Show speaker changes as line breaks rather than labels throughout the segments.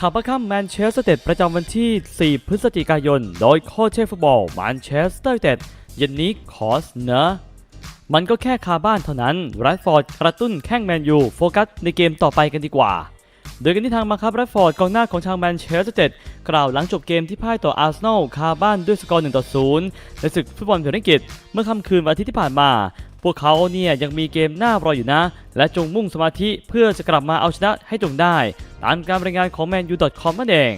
ขับมาข้ามแมนเชสเตอร์เต็ดประจำวันที่ 4 พฤศจิกายน โดยโค้ชเชฟฟุตบอลแมนเชสเตอร์เต็ดเย็นนี้คอเสนอมันก็แค่คาบ้านเท่านั้นไรฟอร์ดกระตุ้นแข้งแมนยูโฟกัสในเกมต่อไปกันดีกว่า โดยกันที่ทางมาครับไรฟอร์ดกองหน้าของทางแมนเชสเตอร์เต็ดกล่าวหลังจบเกมที่พ่ายต่ออาร์เซนอลคาบ้านด้วยสกอร์1ต่อ0ในศึกฟุตบอลพรีเมียร์ลีกเมื่อค่ำคืนวันอาทิตย์ที่ผ่านมาพวกเขาเนี่ยยังมีเกมหน้ารออยู่นะ และจงมุ่งสมาธิเพื่อจะกลับมาเอาชนะให้จงได้ ตามการรายงานของ manu.com นั่นเอง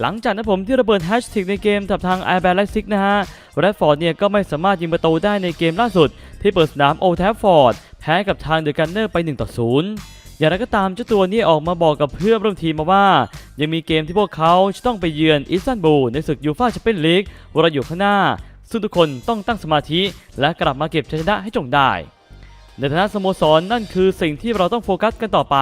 หลังจากนั้นผมที่ระเบิดแฮชแท็กในเกมกับทาง i b a n ไลซิกนะฮะแรดฟอร์ดเนี่ยก็ไม่สามารถยิงประตูได้ในเกมล่าสุด ที่เปิดสนามโอแทฟฟอร์ดแพ้กับทางเดอะกันเนอร์ไป1ต่อ0อย่างไรก็ตามเจ้าตัวนี้ออกมาบอกกับเพื่อนร่วมทีมมาว่า ยังมีเกมที่พวกเขาจะต้องไปเยือนอิสตันบูลในศึกยูฟ่าแชมเปี้ยนลีกวรอยู่ข้างหน้า ซึ่งทุกคนต้องตั้งสมาธิและกลับมาเก็บชัยชนะให้จงได้ ในฐานะสโมสรนั่นคือสิ่งที่เราต้องโฟกัสกันต่อไป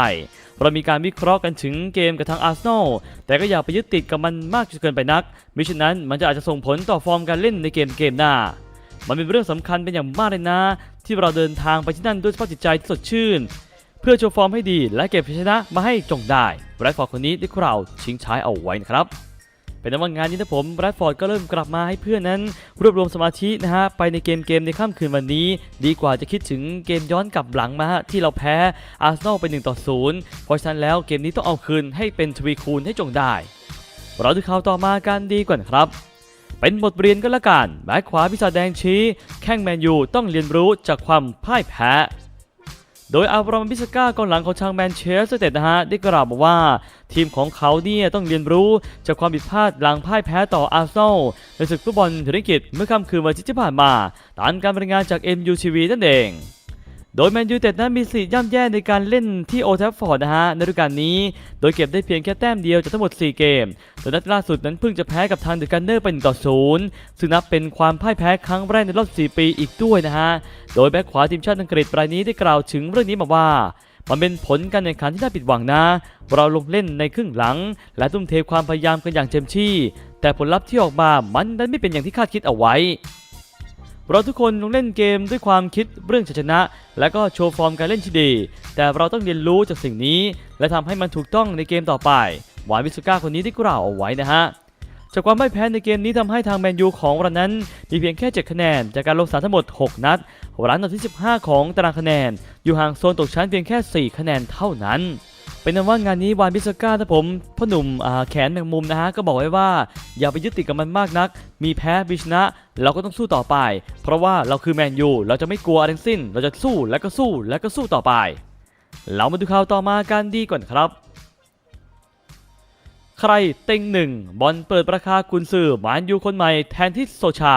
เรามีการวิเคราะห์กันถึงเกมกับทางอาร์เซนอลแต่ก็อย่าไปยึดติดกับมันมากจนเกินไปนักมิฉะนั้นมันจะอาจจะส่งผลต่อฟอร์มการเล่นในเกมเกมหน้า มันเป็นเรื่องสำคัญเป็นอย่างมากเลยนะ ที่เราเดินทางไปที่นั่นด้วยสภาพจิตใจที่สดชื่น เพื่อโชว์ฟอร์มให้ดีและเก็บชัยชนะมาให้จงได้แรดฟอร์ดคนนี้ที่เราชิงใช้เอาไว้นะครับ เป็นนั้นว่างานนี้นะผมแรดฟอร์ดก็เริ่มกลับมาให้เพื่อนนั้น รวบรวมสมาธินะฮะไปในเกมเกมในค่ำคืนวันนี้ ดีกว่าจะคิดถึงเกมย้อนกลับหลังมาที่เราแพ้อาร์เซนอลไป1ต่อ0เพราะฉะนั้นแล้วเกมนี้ต้องเอาคืนให้เป็นทวีคูณให้จงได้ เราดูข่าวต่อมากันดีกว่านะครับเป็นบทเรียนก็แล้วกันแบ็คขวาพิศาแดงชี้ แข้งแมนยูต้องเรียนรู้จากความพ่ายแพ้ โดยอับราราบิสก้ากองหลังของชางแมนเชสเตอร์เต็ดนะฮะได้กล่าวบอกว่า ทีมของเขาเนี่ยต้องเรียนรู้จากความผิดพลาดหลังพ่ายแพ้ต่ออาร์เซนอลในศึกฟุตบอลธุรกิจเมื่อค่ำคืนวันอาทิตย์ที่ผ่านมาตามการรายงานจาก MUTV นั่นเอง โดยแมนยูเต็ดนั้นมีสีย่ำแย่ในการเล่นที่โอทัฟฟอร์ดนะฮะในฤดูกาลนี้ โดยเก็บได้เพียงแค่แต้มเดียวจากทั้งหมด 4 เกมโดยนัดล่าสุดนั้นเพิ่งจะแพ้กับทางเดอะกันเนอร์ไป1ต่อ0ซึ่งนับเป็นความพ่ายแพ้ครั้งแรกในรอบ 4 ปีอีกด้วยนะฮะ โดยแบ็คขวาทีมชาติอังกฤษรายนี้ได้กล่าวถึงเรื่องนี้มาว่ามันเป็นผลการแข่งขันที่น่าผิดหวังนะ เราลงเล่นในครึ่งหลัง และทุ่มเทความพยายามกันอย่างเต็มที่ แต่ผลลัพธ์ที่ออกมา มันนั้นไม่เป็นอย่างที่คาดคิดเอาไว้ เราทุกคนลงเล่นเกมด้วยความคิดเรื่องชัยชนะ และก็โชว์ฟอร์มการเล่นที่ดี แต่เราต้องเรียนรู้จากสิ่งนี้ และทำให้มันถูกต้องในเกมต่อไปหวานวิสุก้าคนนี้ได้กล่าวเอาไว้นะฮะจากความไม่แพ้ในเกมนี้ทำให้ทางแมนยูของเรานั้น มีเพียงแค่ 7 คะแนน จากการลงสนามทั้งหมด 6 นัดรั้งอันดับที่ 15 ของตารางคะแนน อยู่ห่างโซนตกชั้นเพียงแค่ 4 คะแนนเท่านั้น เป็นนั้นว่างานนี้วานบิสก้านะผมพ่อหนุ่มแขนแมงมุมนะฮะก็บอกไว้ว่า อย่าไปยึดติดกับมันมากนัก มีแพ้มีชนะ เราก็ต้องสู้ต่อไป เพราะว่าเราคือแมนยูเราจะไม่กลัวอะไรทั้งสิ้น เราจะสู้แล้วก็สู้แล้วก็สู้ต่อไป เรามาดูข่าวต่อมากันดีก่อนครับ ใครเต็งหนึ่งบอลเปิดราคากุนซือมานยูคนใหม่แทนที่โซชา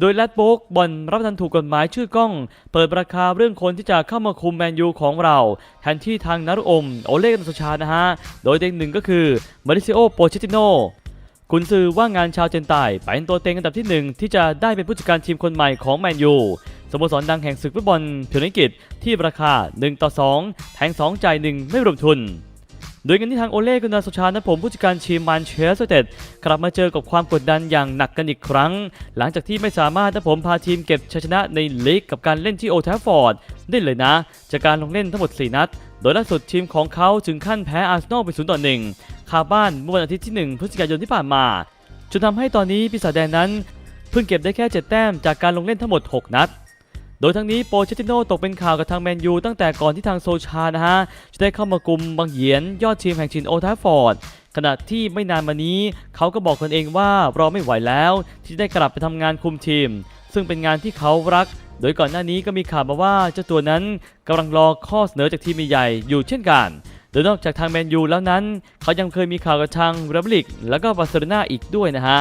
โดยแรดโบกบอลรับทันถูกกฎหมายชื่อกล้อง เปิดราคาเรื่องคนที่จะเข้ามาคุมแมนยูของเรา แทนที่ทางนารุอม โอเล่กันโซชานะฮะ โดยเต็งหนึ่งก็คือมาริซิโอโปเชติโนคุณซือว่างงานชาวเจนไตเป็นตัวเต็งอันดับที่หนึ่งที่จะได้เป็นผู้จัดการทีมคนใหม่ของแมนยูสโมสรดังแห่งศึกฟุตบอลเมียร์ลีกที่ราคา 1 ต่อ 2 แทง 2 จ่าย 1 ไม่รวมทุน โดยกันที่ทางโอเล่กุนาโซชานะผมผู้จัดการทีมมันเชสเตดกลับมาเจอกับความกดดันอย่างหนักกันอีกครั้ง หลังจากที่ไม่สามารถนะผมพาทีมเก็บชัยชนะในลีกกับการเล่นที่โอทัฟฟอร์ดได้เลยนะ จากการลงเล่นทั้งหมด 4 นัด โดยล่าสุดทีมของเขาถึงขั้นแพ้อาร์เซนอลไป0ต่อ1คาบ้านเมื่อวันอาทิตย์ที่ 1 พฤศจิกายนที่ผ่านมา จนทำให้ตอนนี้ปีศาจแดงนั้น เพิ่งเก็บได้แค่ 7 แต้มจากการลงเล่นทั้งหมด 6 นัด ดยทั้งนี้โปเชติโนตกเป็นข่าวกับทางแมนยูตั้งแต่ก่อนที่ทางโซชานะฮะ จะได้เข้ามากลุ่มบางเหียนยอดทีมแห่งชินโอทัฟฟอร์ดขณะที่ไม่นานมานี้ เขาก็บอกตนเองว่ารอไม่ไหวแล้ว ที่ได้กลับไปทำงานคุมทีม ซึ่งเป็นงานที่เขารัก โดยก่อนหน้านี้ก็มีข่าวมาว่าเจ้าตัวนั้นกำลังรอข้อเสนอจากทีมใหญ่อยู่เช่นกันโดยนอกจากทางแมนยูแล้วนั้น เขายังเคยมีข่าวกับทางเรอัลมาดริดแล้วก็บาร์เซโลนาอีกด้วยนะฮะ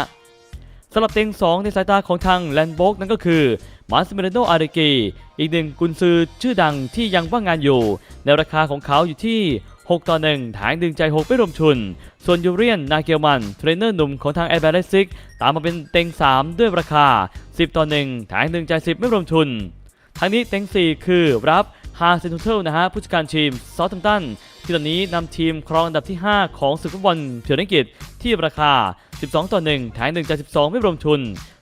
สำหรับเต็ง 2 ในสายตาของทางแลนโบกนั่นก็คือมาซิเมโนอาริกีอีกหนึ่งกุนซือชื่อดังที่ยังว่างงานอยู่ ในราคาของเขาอยู่ที่ 6 ต่อ1แถงดึงใจ 6ไม่รวมทุน ส่วนยูเรียน นาเกียวมัน เทรนเนอร์หนุ่มของทางแอร์แบร์ซิกตามมาเป็นเต็ง 3 ด้วยราคา 10 ต่อ1แถงดึงใจ 10 ไม่รวมทุนทั้งนี้เต็ง 4 คือรับฮาเซนทูเทลนะฮะผู้จัดการทีมซอ u ทัมตันที่ตอนนี้นำทีมครองอันดับที่ 5 ของศึกฟุตบอลเพียร์ลิกิตที่ราคา 12 ต่อ 1 แถง1จาก 12 ไม่รวมทุน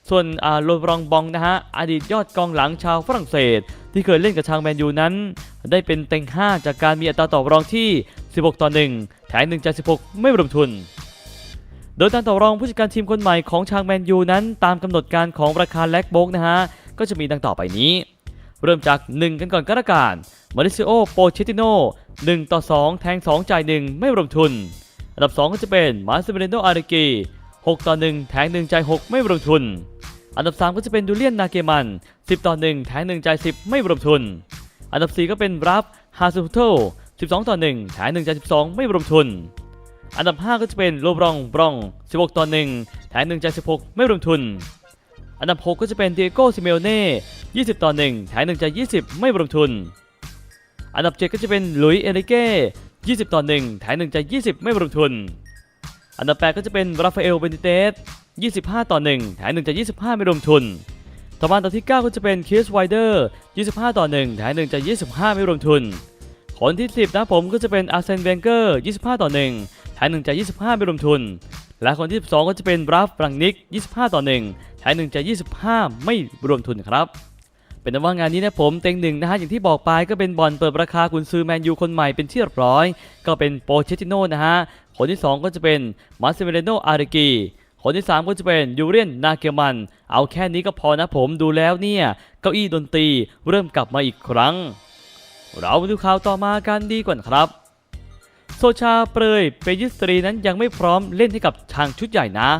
ส่วนอาโลรองบองนะฮะ อดีตยอดกองหลังชาวฝรั่งเศส ที่เคยเล่นกับทางแมนยูนั้น ได้เป็นเต็ง 5 จากการมีอัตราต่อรองที่ 16 ต่อ 1 แถม1จ่าย16 ไม่รวมทุน โดยการต่อรองผู้จัดการทีมคนใหม่ของชางแมนยูนั้น ตามกำหนดการของราคาแลกโบกนะฮะ ก็จะมีดังต่อไปนี้ เริ่มจาก 1 กันก่อนก็แล้วกันมาริซิโอโปเชติโน1ต่อ 2 แทง 2 จ่าย 1 ไม่รวมทุน อันดับ 2 ก็จะเป็นมาซิเมเรโนอาริกี 6 ต่อ 1 แทง1จ่าย6ไม่รวมทุน อันดับ 3 ก็จะเป็นดูเลียนนาเกมัน 10 ต่อ 1 แทง1จ่าย10 ไม่รวมทุน อันดับ 4 ก็เป็นรับฮาซูโต12 ต่อ 1 แทง1จ่าย12 ไม่รวมทุน อันดับ 5 ก็จะเป็นโลบรองบรอง 16 ต่อ 1 แทง1จ่าย16 ไม่รวมทุน อันดับ 6 ก็จะเป็นเดโก้ซิเมโอเน่20 ต่อ 1 แทง1จ่าย20 ไม่รวมทุน อันดับ 7 ก็จะเป็นลุยเอริเก้20 ต่อ 1 แทง1จ่าย20 ไม่รวมทุน อันดับ 8 ก็จะเป็นราฟาเอลเบนิเตส25 ต่อ 1 แถม1จาก 25 ไม่รวมทุน ต่อมาอันดับที่ 9 ก็จะเป็นคิสไวเดอร์25 ต่อ 1 แถม1จาก 25 ไม่รวมทุน คนที่ 10 นะผมก็จะเป็นอาร์เซนเวนเกอร์ 25 ต่อ 1 แถม1จาก 25 ไม่รวมทุน และคนที่ 12 ก็จะเป็นบราฟบรังนิก 25 ต่อ 1 แถม1จาก 25 ไม่รวมทุนครับ เป็นนว่างานนี้นะผมเต็งหนึ่งนะฮะอย่างที่บอกไปก็เป็นบอลเปิดราคากุนซือแมนยูคนใหม่เป็นที่เรียบร้อย ก็เป็นโปเชติโนนะฮะคนที่ 2 ก็จะเป็นมาซิเมเรโนอาริกีคนที่ 3 ก็จะเป็นยูเรียนนาเกมัน เอาแค่นี้ก็พอนะผมดูแล้วเนี่ยเก้าอี้ดนตรีเริ่มกลับมาอีกครั้ง เรามาดูข่าวต่อมากันดีกว่าครับ โซชาเปรยเปยิสตรีนั้นยังไม่พร้อมเล่นให้กับทางชุดใหญ่นะ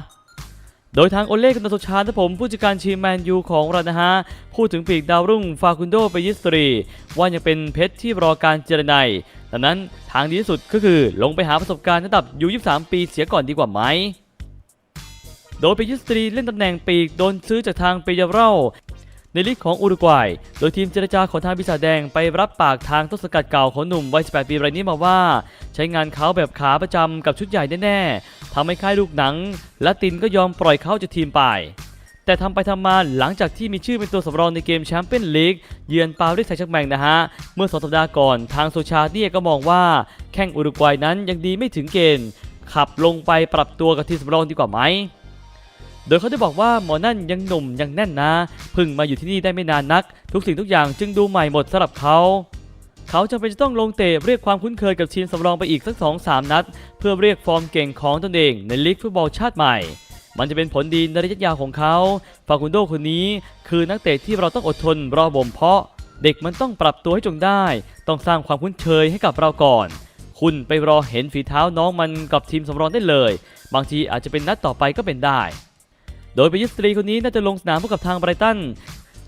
โดยทางโอเล่กันโซชานะผมผู้จัดการชีมแมนยูของเรานะฮะ พูดถึงปีกดาวรุ่งฟาคุนโดเปยิสตรี ว่ายังเป็นเพชรที่รอการเจรไนายดังนั้นทางดีที่สุดก็คือลงไปหาประสบการณ์ระดับยู23 ปีเสียก่อนดีกว่าไหมโดยเปยิสตรีเล่นตำแหน่งปีกโดนซื้อจากทางเปยาเร่า ในลีกของอุรุกวัย โดยทีมเจรจาของทางปีศาจแดงไปรับปากทางต้นสกัดเก่าของหนุ่มวัย 18 ปีรายนี้มาว่า ใช้งานเขาแบบขาประจำกับชุดใหญ่แน่ๆทำให้ค่ายลูกหนัง และตินก็ยอมปล่อยเขาจากทีมไป แต่ทำไปทำมาหลังจากที่มีชื่อเป็นตัวสำรองในเกมแชมเปี้ยนลีกเยือนปารีสแซงต์แชร์แมงนะฮะ เมื่อสองสัปดาห์ก่อนทางโซชาเนียก็มองว่าแข้งอุรุกวัยนั้นยังดีไม่ถึงเกณฑ์ขับลงไปปรับตัวกับทีมสำรองดีกว่าไหม โดยเขาได้บอกว่าหมอนั่นยังหนุ่มยังแน่นนะเพิ่งมาอยู่ที่นี่ได้ไม่นานนัก ทุกสิ่งทุกอย่างจึงดูใหม่หมดสำหรับเขา เขาจำเป็นจะต้องลงเตะเรียกความคุ้นเคยกับทีมสำรองไปอีกสัก2องสามนัด เพื่อเรียกฟอร์มเก่งของตนเองในลีกฟุตบอลชาติใหม่ มันจะเป็นผลดีในระยะยาวของเขาฟาคุนโดคนนี้ คือนักเตะที่เราต้องอดทนรอบ่มเพาะ เด็กมันต้องปรับตัวให้จงได้ ต้องสร้างความคุ้นเคยให้กับเราก่อนคุณไปรอเห็นฝีเท้าน้องมันกับทีมสำรองได้เลย บางทีอาจจะเป็นนัดต่อไปก็เป็นได้ โดยเปยิสตรีคนนี้น่าจะลงสนามพบกับทางไบรตัน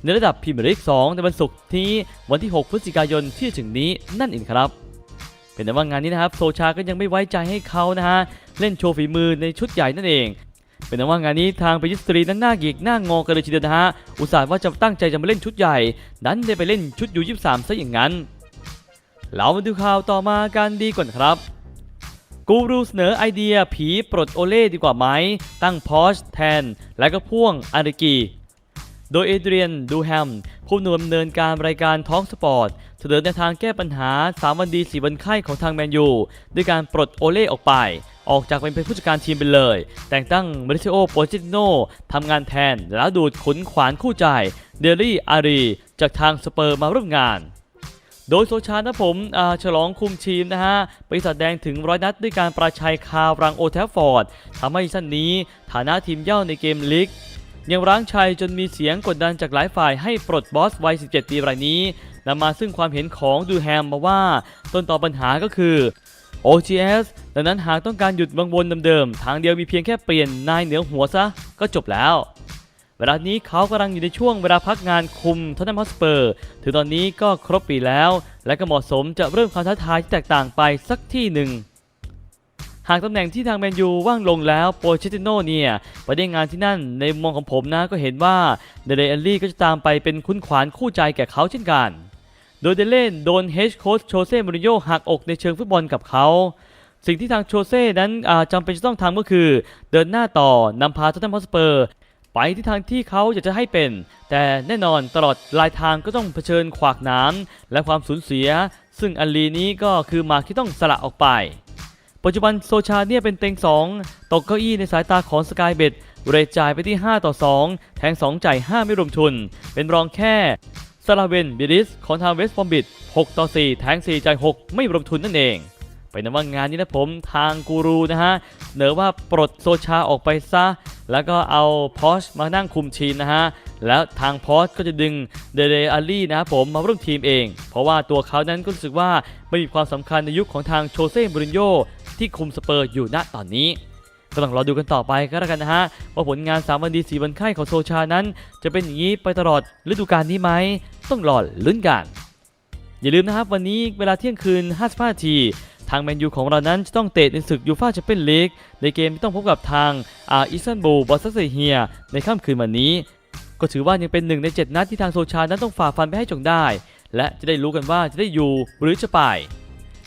ในระดับพรีเมียร์ลีก 2 ในวันศุกร์ที่วันที่ 6 พฤศจิกายนที่ถึงนี้นั่นเองครับ เป็นแต่ว่างานนี้นะครับโซชาก็ยังไม่ไว้ใจให้เขานะฮะเล่นโชว์ฝีมือในชุดใหญ่นั่นเอง เป็นแต่ว่างานนี้ทางเปยิสตรีนั้นหน้าหกิกหน้างอกันเลยทีเดียวนะฮะอุตส่าห์ว่าจะตั้งใจจะมาเล่นชุดใหญ่นั้นได้ไปเล่นชุดยู23ซะอย่างนั้นเรามาดูข่าวต่อมากันดีก่อนครับกูรูเสนอไอเดียผีปลดโอเล่ดีกว่าไหม ตั้งพอชแทน และก็พ่วงอาริกี โดยเอเดรียนดูแฮม ผู้ดำเนินการรายการท้องสปอร์ต เสนอแนวทางแก้ปัญหา 3 วันดี 4 วันไข้ของทางแมนยู ด้วยการปลดโอเล่ออกไป ออกจากเป็นผู้จัดการทีมไปเลย แต่งตั้งมาริซิโอโปจิติโนทำงานแทน แล้วดูดขุนขวานคู่ใจ เดลี่อารี จากทางสเปอร์มาร่วมงาน โดยโซชานะผมฉลองคุมทีมนะฮะไปแสดงถึงร้อยนัดด้วยการประชัยคาวรังโอแทฟฟอร์ดทำให้ซีซั่นนี้ฐานะทีมเย่าในเกมลีกยังร้างชัยจนมีเสียงกดดันจากหลายฝ่ายให้ปลดบอสวัย 17 ปีรายนี้นำมาซึ่งความเห็นของดูแฮมมาว่า ต้นต่อปัญหาก็คือ OGS ดังนั้นหากต้องการหยุดวังวนเดิมๆ ทางเดียวมีเพียงแค่เปลี่ยนนายเหนือหัวซะ ก็จบแล้ว ลานี้เขากำลังอยู่ในช่วงเวลาพักงานคุมทอตแนมฮอสเปอร์ถึงตอนนี้ก็ครบปีแล้ว และก็เหมาะสมจะเริ่มความท้าทายที่แตกต่างไปสักที่หนึ่งหากตำแหน่งที่ทางแมนยูว่างลงแล้วโปเชติโนเนี่ยไปได้งานที่นั่นในมุมมองของผมนะก็เห็นว่าเดเรเอลลี่ก็จะตามไปเป็นคุ้นขวานคู่ใจแก่เขาเช่นกัน โดยเดเล่นโดนเฮดโค้ชโชเซ่มูริโญ่หักอกในเชิงฟุตบอลกับเขา สิ่งที่ทางโชเซ่นั้นจำเป็นจะต้องทำก็คือ เดินหน้าต่อนำพาทอตแนมฮอสเปอร์ ไปที่ทางที่เขาอยากจะให้เป็น แต่แน่นอนตลอดลายทางก็ต้องเผชิญขวากน้ำและความสูญเสีย ซึ่งอันลีนี้ก็คือมาที่ต้องสละออกไป ปัจจุบันโซชาเนี่ยเป็นเต็ง 2 ตกเก้าอี้ในสายตาของสกายเบดเรจ่ายไปที่ 5 ต่อ 2 แทง 2 จ่าย 5 ไม่รวมทุน เป็นรองแค่ซาลาเวนบิริสของทางเวสต์บอมบิด6ต่อ 4 แทง 4 จ่าย 6 ไม่รวมทุนนั่นเองเป็นนั้นว่างานนี้นะผมทางกูรูนะฮะเสนอว่าปลดโซชาออกไปซะ แล้วก็เอาพอชมานั่งคุมทีมนะฮะ แล้วทางพอชก็จะดึงเดเรอาลี่นะครับผมมาร่วมทีมเอง เพราะว่าตัวเขานั้นก็รู้สึกว่าไม่มีความสำคัญในยุคของทางโชเซ่มูรินโญที่คุมสเปอร์อยู่ณตอนนี้ก็ต้องรอดูกันต่อไปก็แล้วกันนะฮะ ว่าผลงาน 3 วันดี 4 วันไข้ของโซชานั้น จะเป็นอย่างนี้ไปตลอดฤดูกาลนี้ไหม ต้องรอลุ้นกัน อย่าลืมนะครับ วันนี้เวลาเที่ยงคืน 55นาที ทางแมนยูของเรานั้นจะต้องเตะในศึกยูฟ่าแชมเปี้ยนลีกในเกมที่ต้องพบกับทางอาอิสตันบูลบอสซัสเฮียในค่ำคืนวันนี้ ก็ถือว่ายังเป็นหนึ่งใน 7 นัดที่ทางโซชานั้นต้องฝ่าฟันไปให้จงได้ และจะได้รู้กันว่าจะได้อยู่หรือจะไป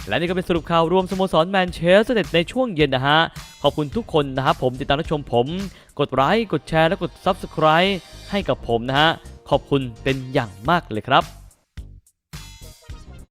และนี่ก็เป็นสรุปข่าวรวมสโมสรแมนเชสเตอร์ในช่วงเย็นนะฮะ ขอบคุณทุกคนนะครับผมติดตามรับชมผม กดไลค์กดแชร์และกด Subscribe ให้กับผมนะฮะขอบคุณเป็นอย่างมากเลยครับ